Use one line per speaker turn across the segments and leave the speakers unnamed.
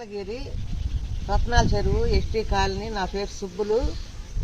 మంగళగిరి రత్నాల చెరువు ST colony నా పేరు సుబ్బులు.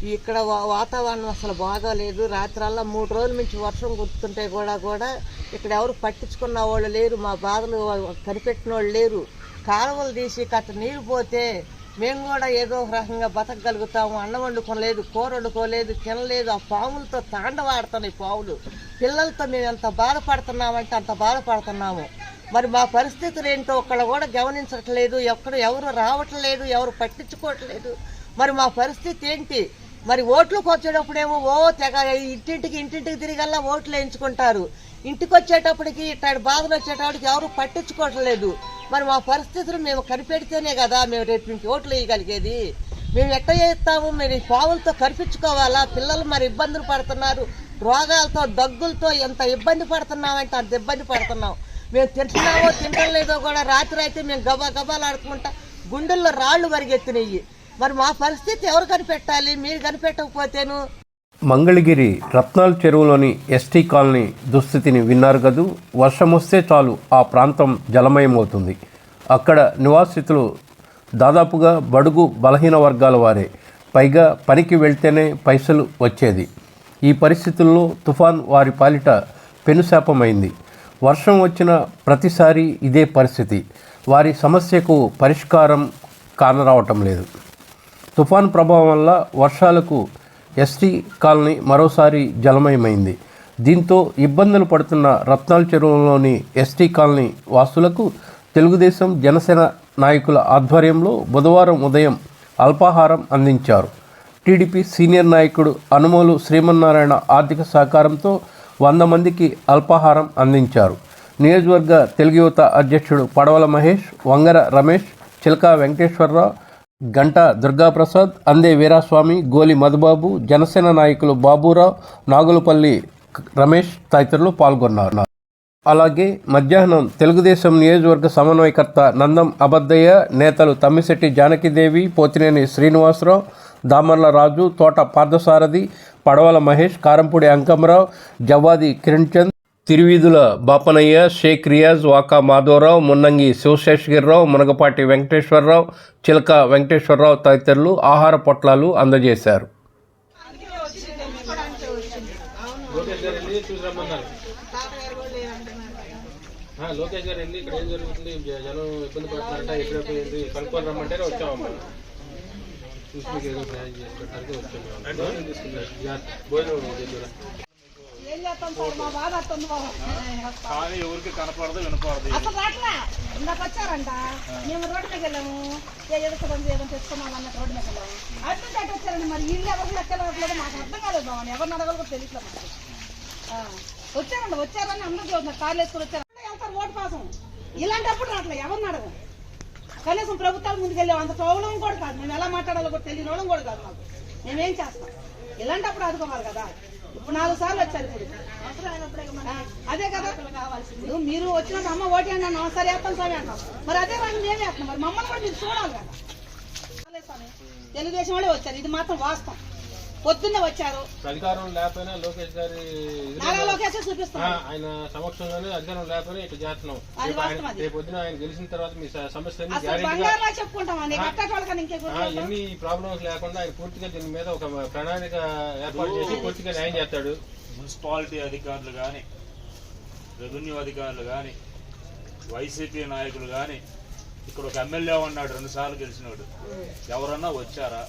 ఇక్కడ వా- వాతావరణం అసలు బాగాలేదు. రాత్రల్లా మూడు రోజుల నుంచి వర్షం కురుతుంటే కూడా కూడా ఇక్కడ ఎవరు పట్టించుకున్న వాళ్ళు లేరు. మా బాధలు కనిపెట్టిన వాళ్ళు లేరు. కాలువలు తీసి కట్ట నీరు పోతే మేము కూడా ఏదో ఒక రకంగా బతకగలుగుతాము. అన్నం వండుకోలేదు కూర వండుకోలేదు తినలేదు. ఆ పాములతో తాండవాడుతున్నాయి పావులు పిల్లలతో మేము ఎంత బాధపడుతున్నామంటే అంత బాధపడుతున్నాము. మరి మా పరిస్థితులు ఏంటో ఒక్కడ కూడా గమనించట్లేదు ఎక్కడ ఎవరు రావట్లేదు ఎవరు పట్టించుకోవట్లేదు. మరి మా పరిస్థితి ఏంటి? మరి ఓట్లకు వచ్చేటప్పుడేమో ఓ తెగ ఇంటింటికి ఇంటింటికి తిరిగల్లా ఓట్లు వేయించుకుంటారు. ఇంటికి వచ్చేటప్పటికి ఇట్లాంటి బాధలు వచ్చేటప్పటికి ఎవరు పట్టించుకోవట్లేదు. మరి మా పరిస్థితులు మేము కనిపెడితేనే కదా మేము రేపు నుంచి ఓట్లు వేయగలిగేది. మేము ఎట్ట చేస్తాము? మీరు పావులతో కనిపించుకోవాలా పిల్లలు మరి ఇబ్బందులు పడుతున్నారు. రోగాలతో దగ్గులతో ఎంత ఇబ్బంది పడుతున్నామంటే అంత ఇబ్బంది పడుతున్నాం. మేము తింటున్నామో తింటలేదో కూడా రాత్రి అయితే మేము గబా గబాలు ఆడుకుంటా గుండెల్లో రాళ్ళు పరిగెత్తినయ్యి మరి మా పరిస్థితి ఎవరు కనిపెట్టాలి? మీరు కనిపెట్టకపోతేను?
మంగళగిరి రత్నాల చెరువులోని ఎస్టీ కాలనీ దుస్థితిని విన్నారు కదూ? వర్షం వస్తే చాలు ఆ ప్రాంతం జలమయమవుతుంది. అక్కడ నివాసితులు దాదాపుగా బడుగు బలహీన వర్గాల వారే. పైగా పనికి వెళ్తేనే పైసలు వచ్చేది. ఈ పరిస్థితుల్లో తుఫాన్ వారి పాలిట పెనుశాపమైంది. వర్షం వచ్చిన ప్రతిసారి ఇదే పరిస్థితి. వారి సమస్యకు పరిష్కారం కానరావటం లేదు. తుఫాన్ ప్రభావం వల్ల వర్షాలకు ఎస్టీ కాలనీ మరోసారి జలమయమైంది. దీంతో ఇబ్బందులు పడుతున్న రత్నాల చెరువులోని ఎస్టీ కాలనీ వాసులకు తెలుగుదేశం జనసేన నాయకుల ఆధ్వర్యంలో బుధవారం ఉదయం అల్పాహారం అందించారు. టీడీపీ సీనియర్ నాయకుడు అనుమోలు శ్రీమన్నారాయణ ఆర్థిక సహకారంతో వంద మందికి అల్పాహారం అందించారు. నియోజకవర్గ తెలుగు యువత అధ్యక్షుడు పడవల మహేష్ వంగర రమేష్ చిలకా వెంకటేశ్వరరావు గంటా దుర్గాప్రసాద్ అందే వీరాస్వామి గోలి మధుబాబు జనసేన నాయకులు బాబురావు నాగులపల్లి రమేష్ తదితరులు పాల్గొన్నారు. అలాగే మధ్యాహ్నం తెలుగుదేశం నియోజకవర్గ సమన్వయకర్త నందం అబద్దయ్య నేతలు తమ్మిశెట్టి జానకిదేవి పోతినేని శ్రీనివాసరావు దామర్ల రాజు తోట పార్థసారథి పడవల మహేష్ కారంపూడి అంకమరావు జవాది కిరణ్ చంద్ తిరువీధుల బాపనయ్య షేక్ రియాజ్ వాకా మాధవరావు మున్నంగి శివశేషగిరిరావు మునగపాటి వెంకటేశ్వరరావు చిలక వెంకటేశ్వరరావు తదితరులు ఆహార పొట్లాలు అందజేశారు.
లోకేష్ గారు వెళ్ళి ఇక్కడ ఏం జరుగుతుంది? జనం ఇబ్బంది పడుతున్నారంట ఎక్కడ కనుక్కొని రమ్మంటేనే వచ్చామమ్మా. చూసి మీకు ఏదో ప్రయాణం చేసి పెట్టడానికి వచ్చాము జాగ్రత్త. భోజనం చేద్దురా.
ఏం చేస్తాం సార్ మా బాధ అట్టుంది బాబు
కానీ ఎవరికి కనపడదు వినపడదు
అసలు రాట్లా ఇందాక వచ్చారంట మేము రోడ్డు మీద వెళ్ళాము ఏ ఎదుగుతుంది ఏదో తెచ్చుకున్నాం అన్నట్టు రోడ్డు మీద వెళ్ళాము అటు అటు వచ్చారండి మరి ఇల్లు ఎవరు లెక్కలు అవ్వట్లేదు మాకు అర్థం కాలేదు బాబు ఎవరిని అడగాలో కూడా తెలియట్లేదు మాకు ఆ, వచ్చారండి వచ్చారని అందరూ చూస్తున్నారు కార్లు వేసుకుని వచ్చారు వెళ్తారు ఓటు కోసం ఇలాంటప్పుడు రావట్లేదు ఎవరిని అడగం కనీసం ప్రభుత్వాలు ముందుకెళ్ళాం అంత తోవలం కూడా కాదు. మేము ఎలా మాట్లాడాలో కూడా తెలియని వాళ్ళం కూడా కాదు మాకు. మేమేం చేస్తాం? ఇలాంటప్పుడు ఆదుకోవాలి కదా. ఇప్పుడు నాలుగు సార్లు వచ్చారు ఇప్పుడు. అదే కదా. ఇప్పుడు మీరు వచ్చినప్పుడు అమ్మ ఓటి అన్నాను సరే వేస్తాం సరే అంటాం మరి అదే వాళ్ళు మేము వేస్తున్నాం మరి మమ్మల్ని కూడా మీరు చూడాలి కదా. స్వామి. తెలుగుదేశం వాళ్ళే వచ్చారు. ఇది మాత్రం వాస్తవం. పొద్దున్నే వచ్చారు.
అధికారం లేకపోయినా లోకేష్ గారి ఇది-
నారా లోకేష్
ఆ,
చూపిస్తున్నారు
ఆయన సమక్షంలోనే అధికారం లేకపోయినా ఇక్కడ చేస్తున్నాం. రేపు పొద్దున ఆయన గెలిచిన తర్వాత మీ స- సమస్యలన్నీ
అసలు
గ్యారెంటీగా
బంగారులా చెప్పుకుంటాం అండి కట్టేటోళ్ళకని ఇంకే
ఎన్ని ప్రాబ్లమ్స్ లేకుండా ఆయన పూర్తిగా దీని మీద ఒక ప్రణాళిక ఏర్పాటు చేసి పూర్తిగా న్యాయం చేస్తాడు.
మున్సిపాలిటీ అధికారులు కానీ రెవెన్యూ అధికారులు కానీ వైసీపీ నాయకులు కానీ ఇక్కడ ఒక ఎమ్మెల్యే ఉన్నాడు రెండు సార్లు గెలిచినాడు. ఎవరన్నా వచ్చారా?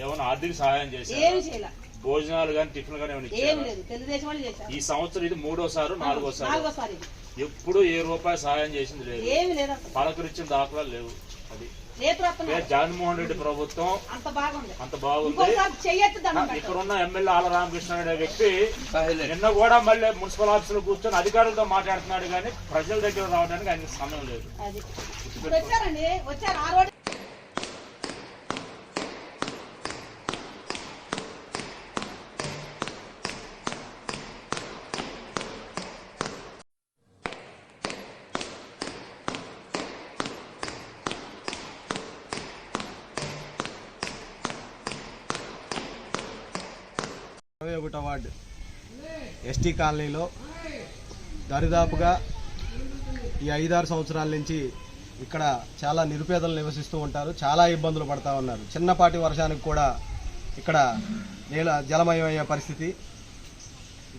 ఏమన్నా ఆర్థిక సహాయం చేశారా?
చేయలే.
భోజనాలు కానీ టిఫిన్ కానీ ఏమైనా ఈ సంవత్సరం ఇది మూడోసారి నాలుగోసారి. ఎప్పుడు ఏ రూపాయి సహాయం చేసింది లేదు.
ఏమి లేదు అసలు.
పలకరించిన దాఖలాలు లేవు అది. జగన్మోహన్ రెడ్డి ప్రభుత్వం.
అంత బాగుంది.
ఇక్కడ ఉన్న ఎమ్మెల్యే ఆల రామకృష్ణ అనే వ్యక్తి నిన్న కూడా మళ్ళీ మున్సిపల్ ఆఫీసులో కూర్చొని అధికారులతో మాట్లాడుతున్నాడు కానీ ప్రజల దగ్గర రావడానికి ఆయనకి సమయం లేదు
అది ఇప్పుడు వచ్చారండి వచ్చారు ఆ రోడ్డు
అరవై ఒకటో వార్డు ఎస్టీ కాలనీలో దరిదాపుగా ఈ ఐదారు సంవత్సరాల నుంచి ఇక్కడ చాలా నిరుపేదలు నివసిస్తూ ఉంటారు. చాలా ఇబ్బందులు పడతా ఉన్నారు. చిన్నపాటి వర్షానికి కూడా ఇక్కడ నేల జలమయమయ్యే పరిస్థితి.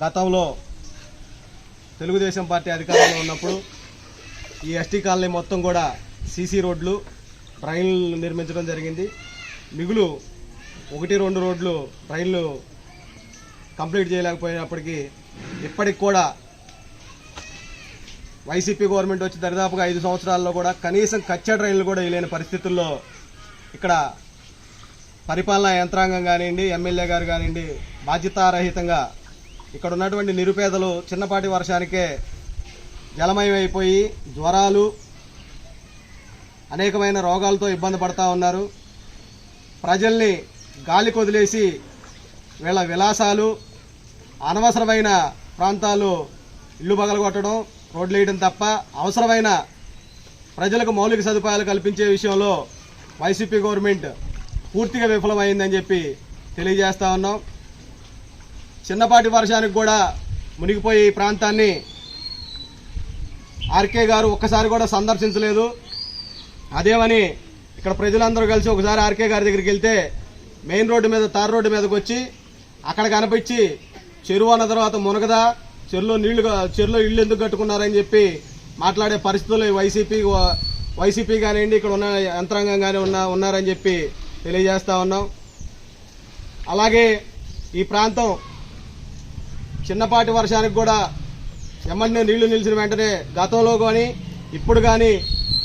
గతంలో తెలుగుదేశం పార్టీ అధికారంలో ఉన్నప్పుడు ఈ ఎస్టీ కాలనీ మొత్తం కూడా సీసీ రోడ్లు ట్రైన్లు నిర్మించడం జరిగింది. మిగులు ఒకటి రెండు రోడ్లు ట్రైన్లు కంప్లీట్ చేయలేకపోయినప్పటికీ ఇప్పటికి కూడా వైసీపీ గవర్నమెంట్ వచ్చి దరిదాపుగా ఐదు సంవత్సరాల్లో కూడా కనీసం కచ్చా ట్రైన్లు కూడా వేయలేని పరిస్థితుల్లో ఇక్కడ పరిపాలనా యంత్రాంగం కానివ్వండి ఎమ్మెల్యే గారు కానివ్వండి బాధ్యతారహితంగా ఇక్కడ ఉన్నటువంటి నిరుపేదలు చిన్నపాటి వర్షానికే జలమయమైపోయి జ్వరాలు అనేకమైన రోగాలతో ఇబ్బంది పడతా ఉన్నారు. ప్రజల్ని గాలి కొదిలేసి వీళ్ళ విలాసాలు అనవసరమైన ప్రాంతాలు ఇల్లు పగలగొట్టడం రోడ్లు వేయడం తప్ప అవసరమైన ప్రజలకు మౌలిక సదుపాయాలు కల్పించే విషయంలో వైసీపీ గవర్నమెంట్ పూర్తిగా విఫలమైందని చెప్పి తెలియజేస్తా ఉన్నాం. చిన్నపాటి వర్షానికి కూడా మునిగిపోయే ఈ ప్రాంతాన్ని ఆర్కే గారు ఒక్కసారి కూడా సందర్శించలేదు. అదేమని ఇక్కడ ప్రజలందరూ కలిసి ఒకసారి ఆర్కే గారి దగ్గరికి వెళ్తే మెయిన్ రోడ్డు మీద తార్ రోడ్డు మీదకి వచ్చి అక్కడ కనిపించి చెరువు అన్న తర్వాత మునగదా చెరువులో నీళ్ళు చెరువులో ఇళ్ళు ఎందుకు కట్టుకున్నారని చెప్పి మాట్లాడే పరిస్థితులు వైసీపీ వైసీపీ కానివ్వండి ఇక్కడ ఉన్న యంత్రాంగం కానీ ఉన్న ఉన్నారని చెప్పి తెలియజేస్తా ఉన్నాం. అలాగే ఈ ప్రాంతం చిన్నపాటి వర్షానికి కూడా ఎమ్మెల్యే నీళ్ళు నిలిచిన వెంటనే గతంలో కానీ ఇప్పుడు కానీ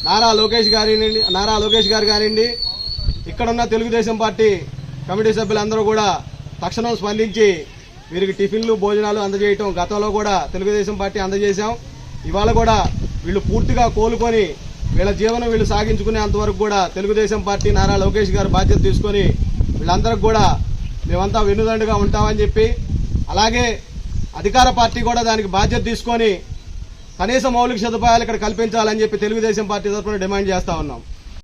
నారా లోకేష్ గారి నారా లోకేష్ గారు కానివ్వండి ఇక్కడున్న తెలుగుదేశం పార్టీ కమిటీ సభ్యులందరూ కూడా తక్షణం స్పందించి వీరికి టిఫిన్లు భోజనాలు అందజేయటం. గతంలో కూడా తెలుగుదేశం పార్టీ అందజేశాం. ఇవాళ కూడా వీళ్ళు పూర్తిగా కోలుకొని వీళ్ళ జీవనం వీళ్ళు సాగించుకునేంతవరకు కూడా తెలుగుదేశం పార్టీ నారా లోకేష్ గారు బాధ్యత తీసుకొని వీళ్ళందరికి కూడా మేమంతా వెన్నుదండుగా ఉంటామని చెప్పి అలాగే అధికార పార్టీ కూడా దానికి బాధ్యత తీసుకొని కనీస మౌలిక సదుపాయాలు ఇక్కడ కల్పించాలని చెప్పి తెలుగుదేశం పార్టీ తరఫున డిమాండ్ చేస్తా ఉన్నాం.